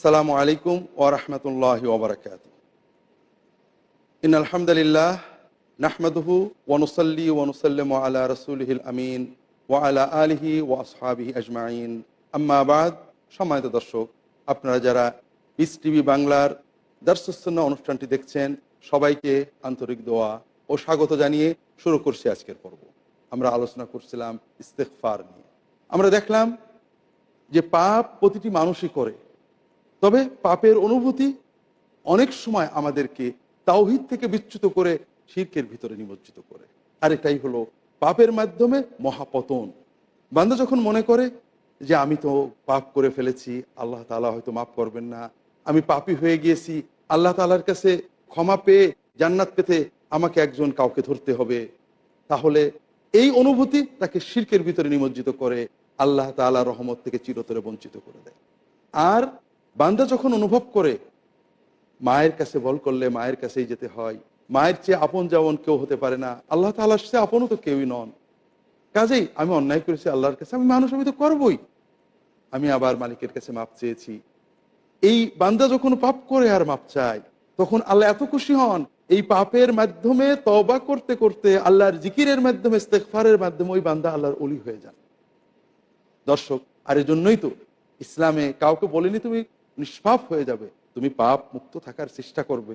আসসালামু আলাইকুম ওরহমতুল্লাহ ওবরাকাত ইন আলহামদুলিল্লাহ নাহমদহু ওয়ানুসল্লি ওয়ানুসাল্লিম আলা রসুলহিল আমিন ওয়া আলা আলিহি ওয়া আসহাবিহি আজমাইন। আম্মাবাদ সম্মানিত দর্শক, আপনারা যারা পিস টিভি বাংলার দর্শস্থান্য অনুষ্ঠানটি দেখছেন, সবাইকে আন্তরিক দোয়া ও স্বাগত জানিয়ে শুরু করছি আজকের পর্ব। আমরা আলোচনা করছিলাম ইস্তেকফার নিয়ে। আমরা দেখলাম যে পাপ প্রতিটি মানুষই করে। তবে পাপের অনুভূতি অনেক সময় আমাদেরকে তাওহিদ থেকে বিচ্যুত করে শির্কের ভিতরে নিমজ্জিত করে। আর এটাই হলো পাপের মাধ্যমে মহাপতন। বান্দা যখন মনে করে যে আমি তো পাপ করে ফেলেছি, আল্লাহ তালা হয়তো মাফ করবেন না, আমি পাপি হয়ে গিয়েছি, আল্লাহ তালার কাছে ক্ষমা পেয়ে জান্নাত পেতে আমাকে একজন কাউকে ধরতে হবে, তাহলে এই অনুভূতি তাকে শির্কের ভিতরে নিমজ্জিত করে, আল্লাহ তালা রহমত থেকে চিরতরে বঞ্চিত করে দেয়। আর বান্দা যখন অনুভব করে, মায়ের কাছে বল করলে মায়ের কাছেই যেতে হয়, মায়ের চেয়ে আপন যেমন কেউ হতে পারে না, আল্লাহ তালার চেয়ে আপনও তো কেউই নন। কাজেই আমি অন্যায় করেছি আল্লাহর কাছে, আমি মানুষ, আমি তো করবই। আমি আবার মালিকের কাছে মাপ চেয়েছি। এই বান্দা যখন পাপ করে আর মাপ চায়, তখন আল্লাহ এত খুশি হন, এই পাপের মাধ্যমে তবা করতে করতে আল্লাহর জিকিরের মাধ্যমে ইস্তেকফারের মাধ্যমে ওই বান্দা আল্লাহর অলি হয়ে যান। দর্শক আর এই জন্যই তো ইসলামে কাউকে বলেনি তুমি নিষ্পাপ হয়ে যাবে। তুমি পাপ মুক্ত থাকার চেষ্টা করবে।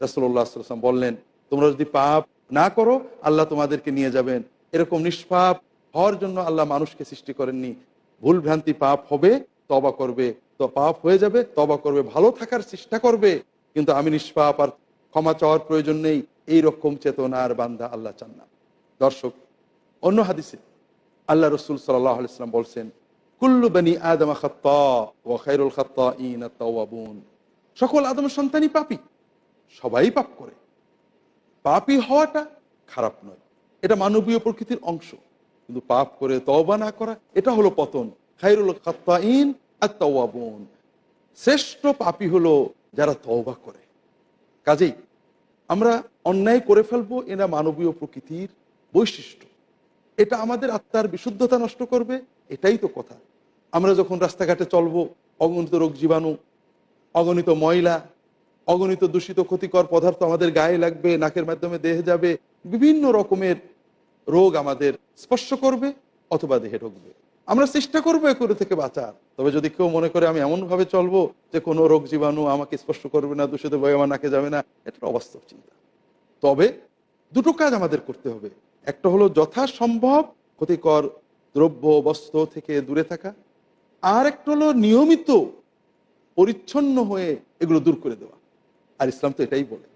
রাসুল্লাহ সাল্লাম বললেন, তোমরা যদি পাপ না করো, আল্লাহ তোমাদেরকে নিয়ে যাবেন। এরকম নিষ্পাপ হওয়ার জন্য আল্লাহ মানুষকে সৃষ্টি করেননি। ভুল ভ্রান্তি পাপ হবে তবা করবে। তো পাপ হয়ে যাবে তবা করবে, ভালো থাকার চেষ্টা করবে। কিন্তু আমি নিষ্পাপ আর ক্ষমা চাওয়ার প্রয়োজন নেই। এই রকম চেতনার বান্দা আল্লাহ চান না। দর্শক, অন্য হাদিসে আল্লাহ রসুল সাল্লাহ আলাইসাল্লাম বলছেন কুল্লু বানি আদম ও খাইরুল সকল আদম সন্তানই পাপি, সবাই পাপ করে। পাপি হওয়াটা খারাপ নয়, এটা মানবীয় প্রকৃতির অংশ। কিন্তু পাপ করে তওবা না করা, এটা হলো পতন। খাইরুল খাত্তাইন আত্মাবুন শ্রেষ্ঠ পাপি হলো যারা তওবা করে। কাজেই আমরা অন্যায় করে ফেলব, এরা মানবীয় প্রকৃতির বৈশিষ্ট্য। এটা আমাদের আত্মার বিশুদ্ধতা নষ্ট করবে, এটাই তো কথা। আমরা যখন রাস্তাঘাটে চলবো, অগণিত রোগ জীবাণু, অগণিত ময়লা, অগণিত দূষিত ক্ষতিকর পদার্থ আমাদের গায়ে লাগবে, নাকের মাধ্যমে দেহে যাবে, বিভিন্ন রকমের রোগ আমাদের স্পর্শ করবে অথবা দেহে ঢুকবে। আমরা চেষ্টা করব এগুলো থেকে বাঁচার। তবে যদি কেউ মনে করে আমি এমনভাবে চলবো যে কোনো রোগ জীবাণু আমাকে স্পর্শ করবে না, দূষিত বয়ে আমার নাকে যাবে না এটা অবাস্তব চিন্তা। তবে দুটো কাজ আমাদের করতে হবে। একটা হলো যথাসম্ভব ক্ষতিকর দ্রব্য, বস্ত্র থেকে দূরে থাকা আর একটা হলো নিয়মিত পরিচ্ছন্ন হয়ে এগুলো দূর করে দেওয়া। আর ইসলাম তো এটাই বলে।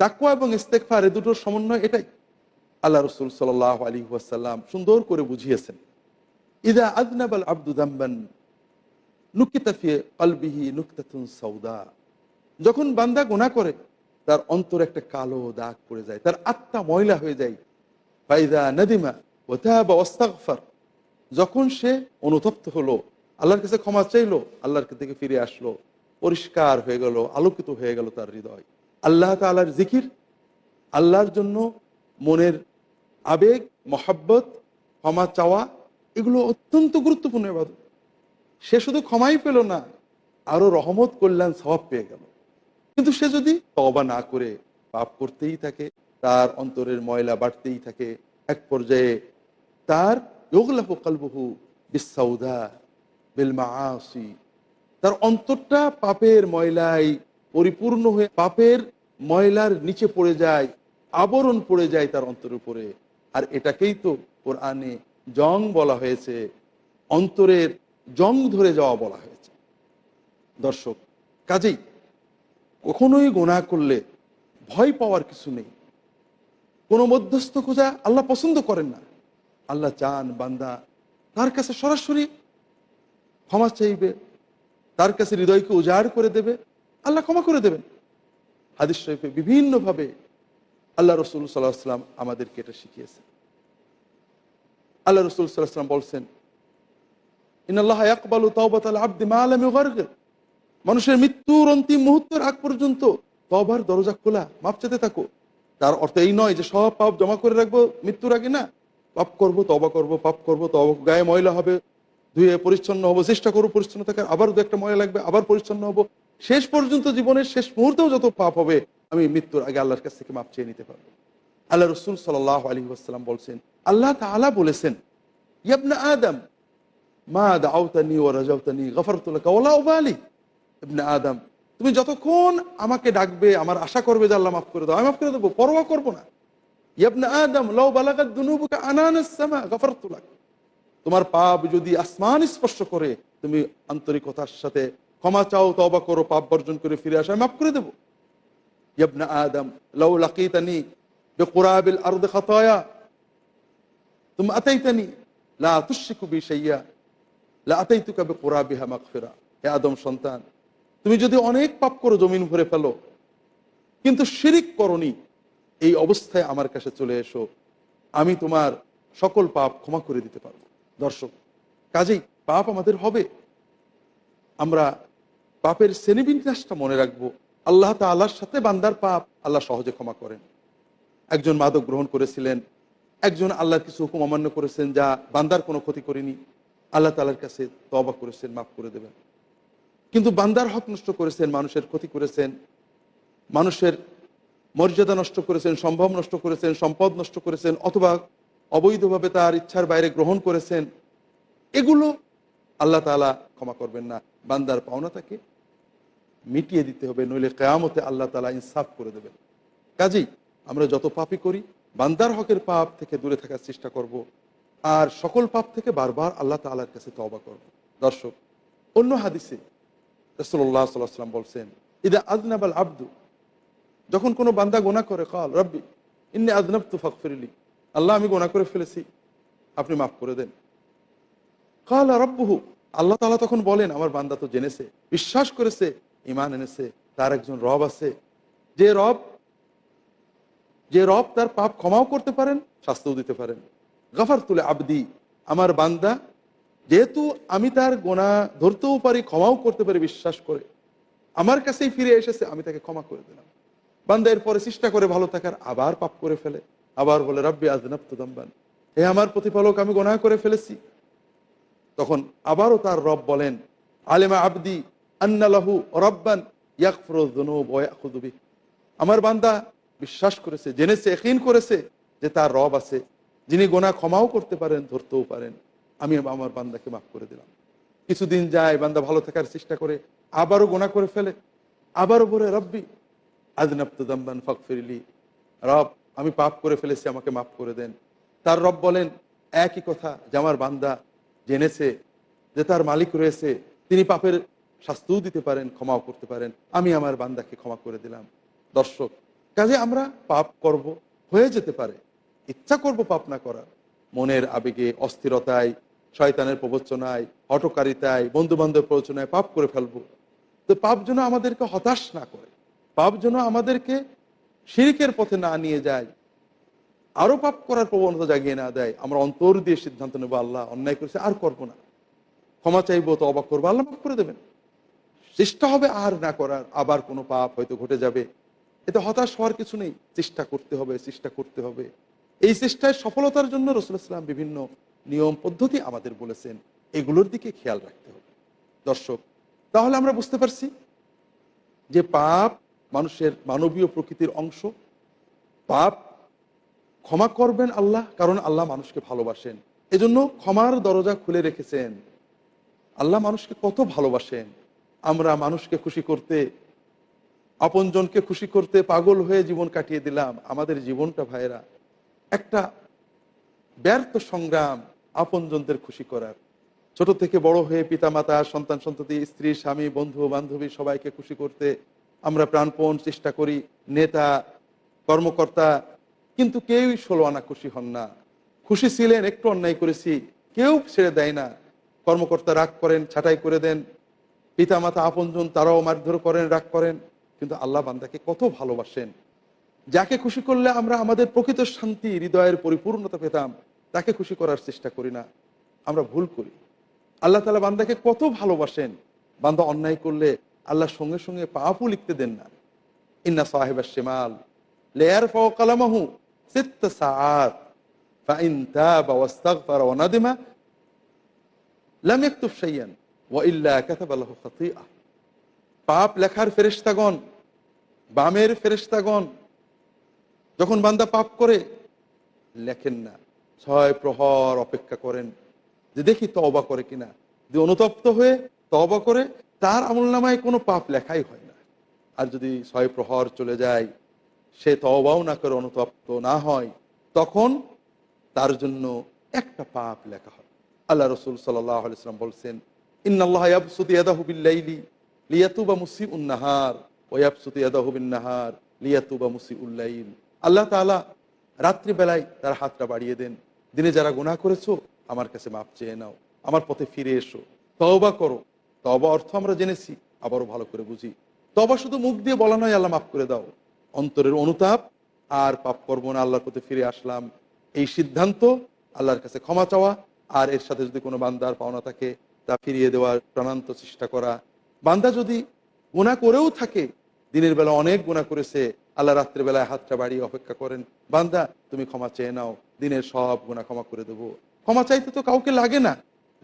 তাকুয়া এবং ইস্তেকফার এ দুটোর সমন্বয় এটাই। আল্লাহ রসুল সাল আলী ওয়াসাল্লাম সুন্দর করে বুঝিয়েছেন। ইদা আদনাবাল আব্দুদাম্বান নুকিতাফিয়ে আলবিহি নুকতাতুন সৌদা যখন বান্দা গোনা করে, তার অন্তর একটা কালো দাগ পড়ে যায়, তার আত্মা ময়লা হয়ে যায়। ফাইদা নদিমা ওথা বা ওস্তাকফার যখন সে অনুতপ্ত হলো, আল্লাহর কাছে ক্ষমা চাইলো, আল্লাহর থেকে ফিরে আসলো, পরিষ্কার হয়ে গেল, আলোকিত হয়ে গেল তার হৃদয়। আল্লাহ তালার জিকির, আল্লাহর জন্য মনের আবেগ, মহাব্বত, ক্ষমা চাওয়া, এগুলো অত্যন্ত গুরুত্বপূর্ণ এবার সে শুধু ক্ষমাই পেল না, আরও রহমত, কল্যাণ স্বভাব পেয়ে গেল। কিন্তু সে যদি তবা না করে, পাপ করতেই থাকে, তার অন্তরের ময়লা বাড়তেই থাকে, এক পর্যায়ে তার ইগলাফু কালবহু বিসাউদা বিল তার অন্তরটা পাপের ময়লায় পরিপূর্ণ হয়ে পাপের ময়লার নিচে পড়ে যায়, আবরণ পড়ে যায় তার অন্তর উপরে। আর এটাকেই তো কোরআনে জং বলা হয়েছে, অন্তরের জং ধরে যাওয়া বলা হয়েছে। দর্শক, কাজেই কখনোই গোনা করলে ভয় পাওয়ার কিছু নেই। কোনো মধ্যস্থ খোঁজা আল্লাহ পছন্দ করেন না। আল্লাহ চান বান্দা তার কাছে সরাসরি ক্ষমা চাইবে, তার কাছে হৃদয়কে উজাড় করে দেবে, আল্লাহ ক্ষমা করে দেবেন। হাদিস শরীফে বিভিন্নভাবে আল্লাহ রসুল সাল্লাহ সাল্লাম আমাদেরকে এটা শিখিয়েছেন। আল্লাহ রসুল সাল্লাহ সাল্লাম বলছেন ইনাল্লাহ আকবালু তাওবাতাল আব্দি মা আলামি মানুষের মৃত্যুর অন্তিম মুহূর্তের আগ পর্যন্ত তবার দরজা খোলা, মাপ চেতে থাকো। তার অর্থ এই নয় যে সব পাপ জমা করে রাখব মৃত্যুর আগে না। পাপ করব তবা করব, পাপ করব তবা গায়ে ময়লা হবে, ধুয়ে পরিচ্ছন্ন হব, চেষ্টা করব পরিচ্ছন্ন থাকার, আবার দু একটা ময়লা লাগবে, আবার পরিচ্ছন্ন হব। শেষ পর্যন্ত জীবনের শেষ মুহূর্তেও যত পাপ হবে, আমি মৃত্যুর আগে আল্লাহর কাছ থেকে মাপ চেয়ে নিতে পারব। আল্লাহ রসুল সাল আলী আসসালাম বলছেন, আল্লাহ তাআলা বলেছেন, ইয়াবনা আদম, মা দাউতানি ও রাজাউতানি গফরতুল্লাহ ইবনে আদম, তুমি যতক্ষণ আমাকে ডাকবে, আমার আশা করবে যে আল্লাহ মাফ করে দাও, আমি মাফ করে দেবো, পরোয়া করব না। তোমার পাপ যদি আসমান স্পর্শ করে, তুমি আন্তরিকতার সাথে ক্ষমা চাও তবা করো, পাপ বর্জন করে ফিরে আসো মাফ করে দেবো। ইয়াবনা আদম, লাউ লাকিতানি বেকুরাবিল আরদ খাতায়া, তুমি আতাইতানি লা তুশরিকু বি শাইয়া হে আদম সন্তান, তুমি যদি অনেক পাপ করো, জমিন ভরে ফেলো, কিন্তু শিরিক করনি এই অবস্থায় আমার কাছে চলে এসো। আমি তোমার সকল পাপ ক্ষমা করে দিতে পারব। দর্শক, কাজেই পাপ আমাদের হবে। আমরা পাপের শ্রেণীবিন্যাসটা মনে রাখব। আল্লাহ তাল্লাহর সাথে বান্দার পাপ আল্লাহ সহজে ক্ষমা করেন। একজন মাদক গ্রহণ করেছিলেন। একজন আল্লাহর কিছু হুকুম অমান্য করেছেন যা বান্দার কোনো ক্ষতি করেনি। আল্লাহ তালার কাছে তবা করেছেন, মাফ করে দেবেন। কিন্তু বান্দার হক নষ্ট করেছেন, মানুষের ক্ষতি করেছেন। মানুষের মর্যাদা নষ্ট করেছেন, সম্ভব নষ্ট করেছেন, সম্পদ নষ্ট করেছেন, অথবা অবৈধভাবে তার ইচ্ছার বাইরে গ্রহণ করেছেন, এগুলো আল্লাহ তালা ক্ষমা করবেন না বান্দার পাওনা তাকে মিটিয়ে দিতে হবে, নইলে কেয়ামতে আল্লাহ তালা ইনসাফ করে দেবেন কাজেই আমরা যত পাপই করি, বান্দার হকের পাপ থেকে দূরে থাকার চেষ্টা করব। আর সকল পাপ থেকে বারবার আল্লাহ তালার কাছে তবা করব দর্শক, অন্য হাদিসে রসল্লাহ সাল্লাম বলছেন, ইদা আজনাবাল আব্দু যখন কোনো বান্দা গোনা করে, কাল রব্বি, ইন্নি আজনাব তু ফিরলি আল্লাহ, আমি গোনা করে ফেলেছি। আপনি মাফ করে দেন। কাল রব্বহু, আল্লাহ তালা তখন বলেন, আমার বান্দা তো জেনেছে, বিশ্বাস করেছে ইমান এনেছে, তার একজন রব আছে। যে রব যে রব তার পাপ ক্ষমাও করতে পারেন, শাস্তিও দিতে পারেন। গাফার তুলে আবদি, আমার বান্দা, যেহেতু আমি তার গোনা ধরতেও পারি, ক্ষমাও করতে পারি, বিশ্বাস করে, আমার কাছেই ফিরে এসেছে, আমি তাকে ক্ষমা করে দিলাম। বান্দা এরপরে চেষ্টা করে ভালো থাকার আবার পাপ করে ফেলে। আবার বলে, রব্বি আজনাব তুদাম্বান হে আমার প্রতিপালক, আমি গোনা করে ফেলেছি। তখন আবারও তার রব বলেন, আলেমা আবদি আন্নালাহু রব্বান ইয়াকফরুবি আমার বান্দা বিশ্বাস করেছে, জেনেছে একিন করেছে যে তার রব আছে। যিনি গোনা ক্ষমাও করতে পারেন, ধরতেও পারেন। আমি আমার বান্দাকে মাফ করে দিলাম। কিছুদিন যায়, বান্দা ভালো থাকার চেষ্টা করে, আবারও গোনা করে ফেলে। আবারও বলে, রব্বি আজনাবতুদাম্বান ফক ফিরলি রব, আমি পাপ করে ফেলেছি, আমাকে মাফ করে দেন। তার রব বলেন, একই কথা যে আমার বান্দা জেনেছে, যে তার মালিক রয়েছে, তিনি পাপের শাস্তিও দিতে পারেন, ক্ষমাও করতে পারেন। আমি আমার বান্দাকে ক্ষমা করে দিলাম। দর্শক, কাজে আমরা পাপ করব, হয়ে যেতে পারে। ইচ্ছা করব পাপ না করার। মনের আবেগে, অস্থিরতায়, শয়তানের প্রবচনায় হটকারিতায় বন্ধু বান্ধব প্রবচনায় পাপ করে ফেলব। তো পাপ যেন আমাদেরকে হতাশ না করে। পাপ যেন আমাদেরকে শিরিকের পথে না নিয়ে যায়। আরও পাপ করার প্রবণতা জাগিয়ে না দেয়। আমরা অন্তর দিয়ে সিদ্ধান্ত নেব, আল্লাহ অন্যায় করেছে, আর করব না। ক্ষমা চাইব তো অবাক করব, আল্লাহ মাফ করে দেবেন। চেষ্টা হবে আর না করার, আবার কোনো পাপ হয়তো ঘটে যাবে। এতে হতাশ হওয়ার কিছু নেই, চেষ্টা করতে হবে, চেষ্টা করতে হবে। এই চেষ্টায় সফলতার জন্য রসুলাম বিভিন্ন নিয়ম, পদ্ধতি আমাদের বলেছেন। এগুলোর দিকে খেয়াল রাখতে হবে। দর্শক, তাহলে আমরা বুঝতে পারছি যে পাপ মানুষের মানবীয় প্রকৃতির অংশ। পাপ ক্ষমা করবেন আল্লাহ, কারণ আল্লাহ মানুষকে ভালোবাসেন। এজন্য ক্ষমার দরজা খুলে রেখেছেন। আল্লাহ মানুষকে কত ভালোবাসেন। আমরা মানুষকে খুশি করতে, আপনজনকে খুশি করতে পাগল হয়ে জীবন কাটিয়ে দিলাম। আমাদের জীবনটা ভাইয়েরা, একটা ব্যর্থ সংগ্রাম আপনজনদের খুশি করার। ছোট থেকে বড় হয়ে পিতামাতা, সন্তান, সন্ততি, স্ত্রী, স্বামী, বন্ধু, বান্ধবী সবাইকে খুশি করতে আমরা প্রাণপণ চেষ্টা করি, নেতা, কর্মকর্তা, কিন্তু কেউই ষোলো আনা খুশি হন না। খুশি ছিলেন, একটু অন্যায় করেছি, কেউ ছেড়ে দেয় না। কর্মকর্তা রাগ করেন, ছাটাই করে দেন। পিতামাতা আপনজন, তারাও মারধর করেন, রাগ করেন। কিন্তু আল্লাহ বান্দাকে কত ভালোবাসেন। যাকে খুশি করলে আমরা আমাদের প্রকৃত শান্তি, হৃদয়ের পরিপূর্ণতা পেতাম, তাকে খুশি করার চেষ্টা করি না। আমরা ভুল করি। আল্লাহ তালা বান্দাকে কত ভালোবাসেন। বান্দা অন্যায় করলে আল্লাহ সঙ্গে সঙ্গে পাপও লিখতে দেন না। ইন্না সাহেব শেমাল লেয়ার কালামাহু সিত্ত তাবা পাপ লেখার ফেরেশতাগণ, বামের ফেরেশতাগণ যখন বান্দা পাপ করে, লেখেন না। ছয় প্রহর অপেক্ষা করেন যে দেখি তওবা করে কিনা। যদি অনুতপ্ত হয়ে তওবা করে তার আমল নামায় কোনো পাপ লেখাই হয় না। আর যদি ছয় প্রহর চলে যায়, সে তওবাও না করে অনুতপ্ত না হয়, তখন তার জন্য একটা পাপ লেখা হয়। আল্লাহ রসুল সাল্লাহ বলছেন লিয়াতুবা লিয়াতুবা আল্লাহ রাত্রিবেলায় তার হাতটা বাড়িয়ে দেন, দিনে যারা গুনাহ করেছ, আমার কাছে মাপ চেয়ে নাও, আমার পথে ফিরে এসো, তওবা করো। তওবা অর্থ আমরা জেনেছি, আবারও ভালো করে বুঝি। তবা শুধু মুখ দিয়ে বলা নয়, আল্লাহ মাফ করে দাও। অন্তরের অনুতাপ আর পাপ করব না, আল্লাহর প্রতি ফিরে আসলাম। এই সিদ্ধান্ত আল্লাহর কাছে ক্ষমা চাওয়া আর এর সাথে যদি কোনো বান্দার পাওনা থাকে, তা ফিরিয়ে দেওয়ার প্রাণান্ত চেষ্টা করা। বান্দা যদি গুণা করেও থাকে, দিনের বেলা অনেক গুণা করেছে, আল্লাহ রাত্রের বেলায় হাতটা বাড়িয়ে অপেক্ষা করেন, বান্দা তুমি ক্ষমা চেয়ে নাও, দিনের সব গুণা ক্ষমা করে দেবো। ক্ষমা চাইতে তো কাউকে লাগে না।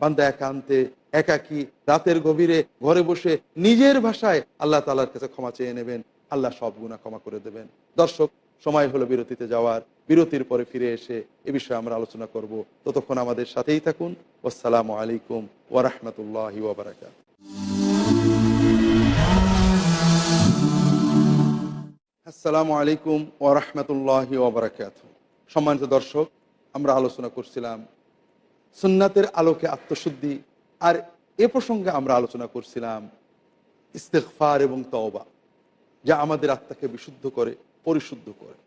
বান্দা একান্তে একাকি রাতের গভীরে ঘরে বসে নিজের ভাষায় আল্লাহ তালার কাছে ক্ষমা চেয়ে নেবেন, আল্লাহ সব গুণা ক্ষমা করে দেবেন। দর্শক, সময় হলো বিরতিতে যাওয়ার, বিরতির পরে ফিরে এসে এ বিষয়ে আমরা আলোচনা করব। ততক্ষণ আমাদের সাথেই থাকুন। আসসালামু আলাইকুম ওরহমতুল্লাহ ওবরাকাত আসসালামু আলাইকুম ওরহমতুল্লাহ ওবরাকাত সম্মানিত দর্শক, আমরা আলোচনা করছিলাম সুন্নাতের আলোকে আত্মশুদ্ধি। আর এ প্রসঙ্গে আমরা আলোচনা করছিলাম ইস্তেকফার এবং তওবা, যা আমাদের আত্মাকে বিশুদ্ধ করে, পরিশুদ্ধ করে।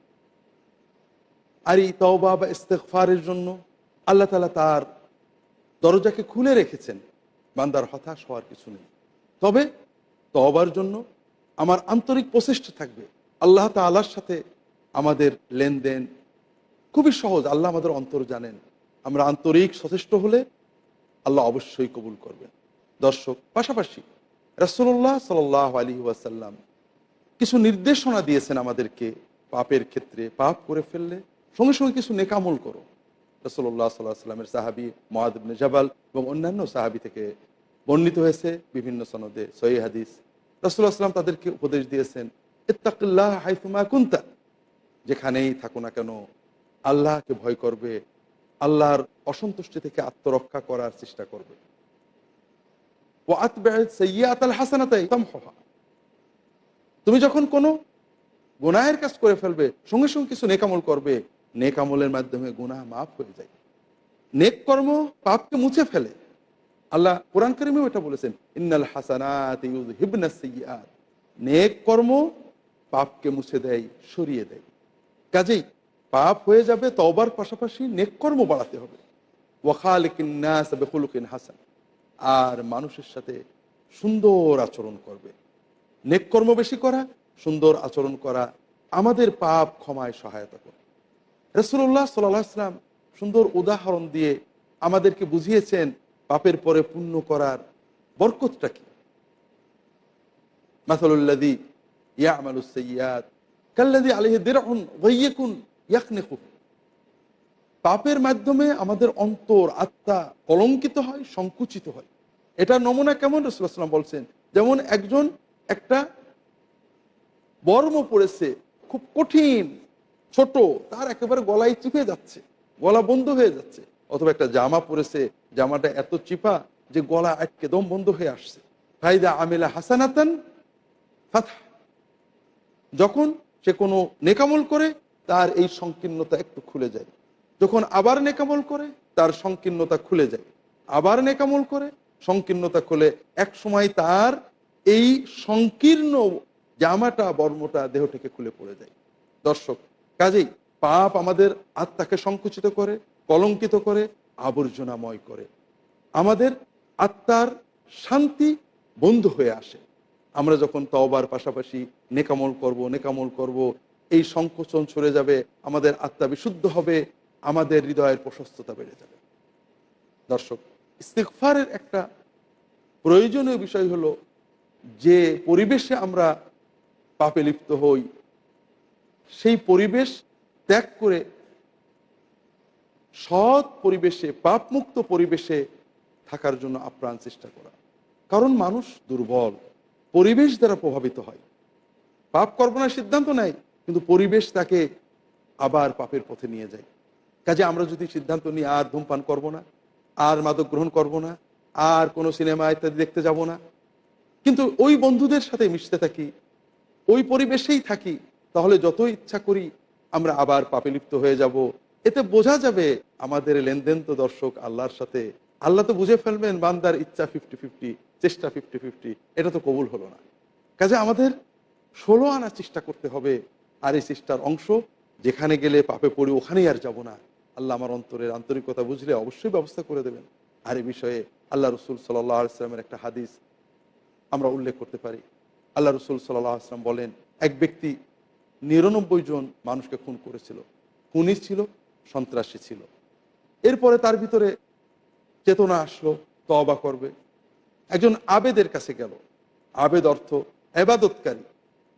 আর এই তওবা বা ইস্তেকফারের জন্য আল্লাহ তালা তার দরজাকে খুলে রেখেছেন। বান্দার হতাশ হওয়ার কিছু নেই। তবে তওবার জন্য আমার আন্তরিক প্রচেষ্টা থাকবে। আল্লাহ তালার সাথে আমাদের লেনদেন খুবই সহজ। আল্লাহ আমাদের অন্তর জানেন। আমরা আন্তরিক সচেষ্ট হলে আল্লাহ অবশ্যই কবুল করবেন। দর্শক, পাশাপাশি রাসুল্লাহ সাল আলী ওয়াসাল্লাম কিছু নির্দেশনা দিয়েছেন আমাদেরকে পাপের ক্ষেত্রে, পাপ করে ফেললে। সঙ্গে সঙ্গে কিছু নেকামল করো। রসল্লাহ সাল্লাহ সাল্লামের সাহাবি মহাদিবনে জাবাল এবং অন্যান্য সাহাবি থেকে বর্ণিত হয়েছে বিভিন্ন সনদে, সহি হাদিস। রসুল্লাহ সাল্লাম তাদেরকে উপদেশ দিয়েছেন, ইত্তাকুল্লাহ হাইফুমা কুন্তা যেখানেই থাকো না কেন, আল্লাহকে ভয় করবে আল্লাহর অসন্তুষ্টি থেকে আত্মরক্ষা করার চেষ্টা করবে। ও আতবাল হাসানাতাই তামহা তুমি যখন কোনো গুনাহের কাজ করে ফেলবে, সঙ্গে সঙ্গে কিছু নেকামল করবে নেকামলের মাধ্যমে গুনাহ মাফ হয়ে যায়। নেক কর্ম পাপকে মুছে ফেলে। আল্লাহ কোরআন করিমেও এটা বলেছেন, ইন্নাল হাসানাত নেক কর্ম পাপকে মুছে দেয়, সরিয়ে দেয়। কাজেই পাপ হয়ে যাবে তবার পাশাপাশি নেক কর্ম বাড়াতে হবে। ওয়াখালিকিন হাসান। আর মানুষের সাথে সুন্দর আচরণ করবে। নেক কর্ম বেশি করা, সুন্দর আচরণ করা আমাদের পাপ ক্ষমায় সহায়তা করে। রসুল্লাহ সাল্লাম সুন্দর উদাহরণ দিয়ে আমাদেরকে বুঝিয়েছেন, পাপের পরে পুণ্য করার বরকতটা কি? মাসালুল্লাদি ইয়ামালুসৈয়াদ কাল্লাদি আলহ দেরুন ওয়াইয়াকুন ইয়াকনেকুন পাপের মাধ্যমে আমাদের অন্তর, আত্মা কলঙ্কিত হয়, সংকুচিত হয়। এটা নমুনা কেমন? রসুলাম বলছেন, যেমন একজন একটা বর্ম পড়েছে, খুব কঠিন, ছোট, তার একেবারে গলায় চিপে যাচ্ছে, গলা বন্ধ হয়ে যাচ্ছে, অথবা একটা জামা পরেছে, জামাটা এত চিপা যে গলা আটকে দম বন্ধ হয়ে আসছে। ফাইদা আমেলা হাসানাতান যখন সে কোনো নেকামল করে তার এই সংকীর্ণতা একটু খুলে যায়। যখন আবার নেকামল করে, তার সংকীর্ণতা খুলে যায়। আবার নেকামল করে, সংকীর্ণতা খুলে। এক সময় তার এই সংকীর্ণ জামাটা, বর্মটা দেহ থেকে খুলে পড়ে যায়। দর্শক, কাজেই পাপ আমাদের আত্মাকে সংকুচিত করে, কলঙ্কিত করে, আবর্জনাময় করে। আমাদের আত্মার শান্তি বন্ধ হয়ে আসে। আমরা যখন তওবার পাশাপাশি নেকামল করব নেকামল করব এই সংকোচন সরে যাবে, আমাদের আত্মা বিশুদ্ধ হবে, আমাদের হৃদয়ের প্রশস্ততা বেড়ে যাবে। দর্শক ইস্তিকফারের একটা প্রয়োজনীয় বিষয় হলো, যে পরিবেশে আমরা পাপে লিপ্ত হই, সেই পরিবেশ ত্যাগ করে সৎ পরিবেশে, পাপমুক্ত পরিবেশে থাকার জন্য আপ্রাণ চেষ্টা করা। কারণ মানুষ দুর্বল, পরিবেশ দ্বারা প্রভাবিত হয়। পাপ করব সিদ্ধান্ত নেয় কিন্তু পরিবেশ তাকে আবার পাপের পথে নিয়ে যায়। কাজে আমরা যদি সিদ্ধান্ত নিই, আর ধূমপান করব না, আর মাদক গ্রহণ করব না, আর কোনো সিনেমা ইত্যাদি দেখতে যাব না, কিন্তু ওই বন্ধুদের সাথে মিশতে থাকি, ওই পরিবেশেই থাকি, তাহলে যত ইচ্ছা করি আমরা আবার পাপে লিপ্ত হয়ে যাব। এতে বোঝা যাবে আমাদের লেনদেন তো দর্শক আল্লাহর সাথে। আল্লাহ তো বুঝে ফেলবেন, বান্দার ইচ্ছা ফিফটি ফিফটি চেষ্টা ফিফটি ফিফটি এটা তো কবুল হলো না। কাজে আমাদের ষোলো আনার চেষ্টা করতে হবে আর এই চেষ্টার অংশ, যেখানে গেলে পাপে পড়ি, ওখানেই আর যাব না। আল্লাহ আমার অন্তরের আন্তরিকতা বুঝলে অবশ্যই ব্যবস্থা করে দেবেন। আর এই বিষয়ে আল্লাহ রসুল সাল্লাহ আসলামের একটা হাদিস আমরা উল্লেখ করতে পারি। আল্লাহ রসুল সাল্লাহ আসলাম বলেন, এক ব্যক্তি নিরানব্বই জন মানুষকে খুন করেছিল। খুনি ছিল, সন্ত্রাসী ছিল। এরপরে তার ভিতরে চেতনা আসলো তবা করবে। একজন আবেদের কাছে গেল। আবেদ অর্থ এবাদতকারী।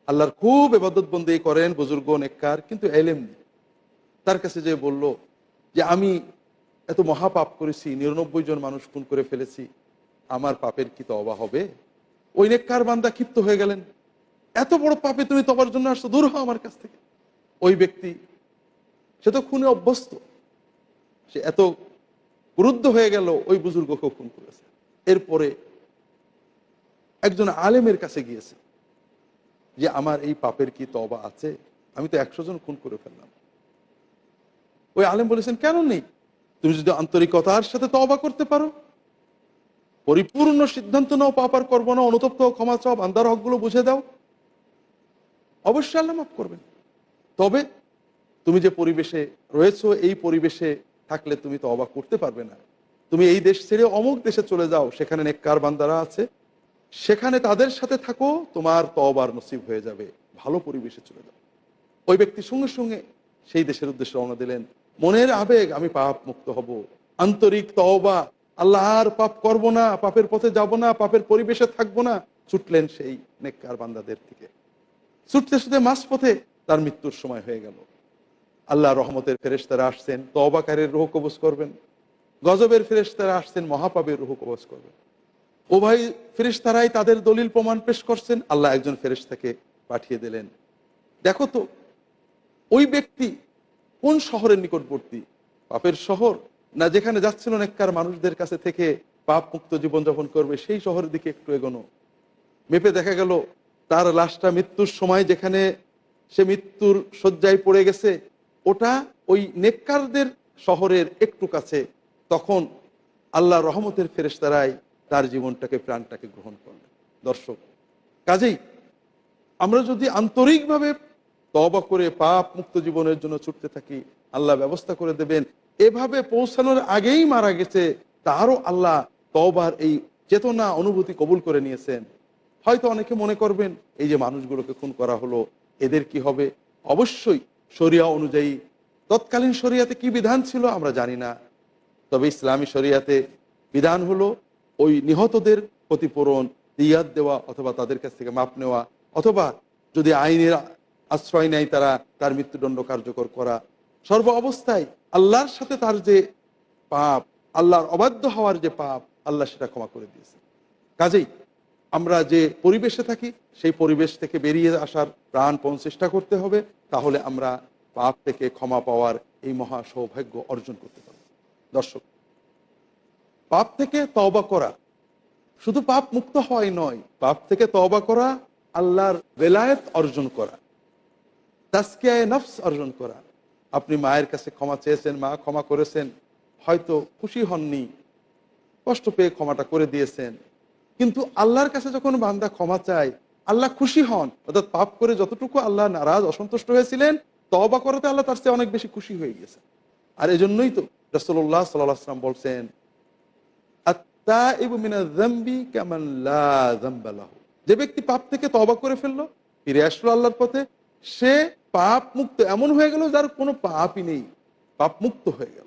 আল্লাহর খুব এবাদত বন্দি করেন বুজুর্গ, নেককার, কিন্তু এলেম নেই। তার কাছে যে বলল যে, আমি এত মহাপাপ করেছি, নিরানব্বই জন মানুষ খুন করে ফেলেছি, আমার পাপের কি তবা হবে? ওই নেককার বান্দা ক্ষিপ্ত হয়ে গেলেন। এত বড় পাপে তুমি তবার জন্য আসছো, দূর হও আমার কাছ থেকে। ওই ব্যক্তি, সে তো খুনে অভ্যস্ত। সে এত ক্রুদ্ধ হয়ে গেল, ওই বুজুর্গকেও খুন করেছে। এরপরে একজন আলেমের কাছে গিয়েছে। যে আমার এই পাপের কি তবা আছে? আমি তো একশো জন খুন করে ফেললাম। ওই আলেম বলেছেন, কেন নেই? তুমি যদি আন্তরিকতার সাথে তবা করতে পারো। পরিপূর্ণ সিদ্ধান্ত নাও পাপার করব না, অনুতপ্ত ক্ষমা চাও, বান্দার হকগুলো বুঝে দাও। অবশ্যই আল্লাহ মাফ করবেন। তবে তুমি যে পরিবেশে রয়েছো, এই পরিবেশে থাকলে তুমি তো অবাক করতে পারবে না। তুমি এই দেশ ছেড়ে অমুক দেশে চলে যাও, সেখানে নেককার বান্দারা আছে। সেখানে তাদের সাথে থাকো, তোমার তবার নসিব হয়ে যাবে, ভালো পরিবেশে চলে যাও। ওই ব্যক্তি সঙ্গে সঙ্গে সেই দেশের উদ্দেশ্যে রওনা দিলেন। মনের আবেগ, আমি পাপ মুক্ত হব। আন্তরিক তওবা, আল্লাহ আর পাপ করব না, পাপের পথে যাব না, পাপের পরিবেশে থাকব না, ছুটলেন সেই নেককার বান্দাদের থেকে ছুটতে ছুটতে মাস পথে তার মৃত্যুর সময় হয়ে গেল। আল্লাহ রহমতের ফেরেশতারা আসছেন তবাকারের রুহ কবজ করবেন। গজবের ফেরেশতারা আসছেন মহাপাবের রুহ কবজ করবেন। উভয় ফেরেশতারাই তাদের দলিল প্রমাণ পেশ করছেন। আল্লাহ একজন ফেরেশতাকে পাঠিয়ে দিলেন। দেখো তো, ওই ব্যক্তি কোন শহরের নিকটবর্তী? পাপের শহর? না যেখানে যাচ্ছিল নেককার মানুষদের কাছে থেকে পাপ মুক্ত জীবনযাপন করবে, সেই শহরের দিকে একটু এগোনো। মেপে দেখা গেল, তার লাশটা মৃত্যুর সময় যেখানে সে মৃত্যুর শয্যায় পড়ে গেছে, ওটা ওই নেককারদের শহরের একটু কাছে। তখন আল্লাহ রহমতের ফেরেশতারাই তার জীবনটাকে, প্রাণটাকে গ্রহণ করলেন। দর্শক, কাজেই আমরা যদি আন্তরিকভাবে তবা করে পাপ মুক্ত জীবনের জন্য ছুটতে থাকি, আল্লাহ ব্যবস্থা করে দেবেন। এভাবে পৌঁছানোর আগেই মারা গেছে, তারও আল্লাহ তবার এই চেতনা, অনুভূতি কবুল করে নিয়েছেন। হয়তো অনেকে মনে করবেন, এই যে মানুষগুলোকে খুন করা হলো, এদের কি হবে? অবশ্যই শরিয়া অনুযায়ী তৎকালীন শরিয়াতে কি বিধান ছিল আমরা জানি না। তবে ইসলামী শরিয়াতে বিধান হলো ওই নিহতদের ক্ষতিপূরণ দিয়াত দেওয়া অথবা তাদের কাছ থেকে মাপ নেওয়া অথবা যদি আইনের আশ্রয় নেয় তারা তার মৃত্যুদণ্ড কার্যকর করা। সর্ব অবস্থায় আল্লাহর সাথে তার যে পাপ, আল্লাহর অবাধ্য হওয়ার যে পাপ, আল্লাহ সেটা ক্ষমা করে দিয়েছে কাজেই আমরা যে পরিবেশে থাকি, সেই পরিবেশ থেকে বেরিয়ে আসার প্রাণপণ চেষ্টা করতে হবে, তাহলে আমরা পাপ থেকে ক্ষমা পাওয়ার এই মহা সৌভাগ্য অর্জন করতে পারব। দর্শক পাপ থেকে তওবা করা। শুধু পাপ মুক্ত হয় নয়, পাপ থেকে তওবা করা, আল্লাহর বেলায়েত অর্জন করা তাস্কিয়ায় নফস অর্জন করা। আপনি মায়ের কাছে ক্ষমা চেয়েছেন, মা ক্ষমা করেছেন, হয়তো খুশি হননি, কষ্ট পেয়ে ক্ষমাটা করে দিয়েছেন। কিন্তু আল্লাহর কাছে যখন বান্দা ক্ষমা চায়, আল্লাহ খুশি হন, অর্থাৎ পাপ করে যতটুকু আল্লাহ নারাজ, অসন্তুষ্ট হয়েছিলেন তবা করাতে আল্লাহ তার চেয়ে অনেক বেশি খুশি হয়ে গেছে আর এজন্যই তো রসল্লাহ সাল্লাহ আসলাম বলছেন লাহু। যে ব্যক্তি পাপ থেকে তবা করে ফেলল, ফিরে আসলো আল্লাহর পথে, সে পাপ মুক্ত এমন হয়ে গেল যার কোনো পাপই নেই পাপ মুক্ত হয়ে গেল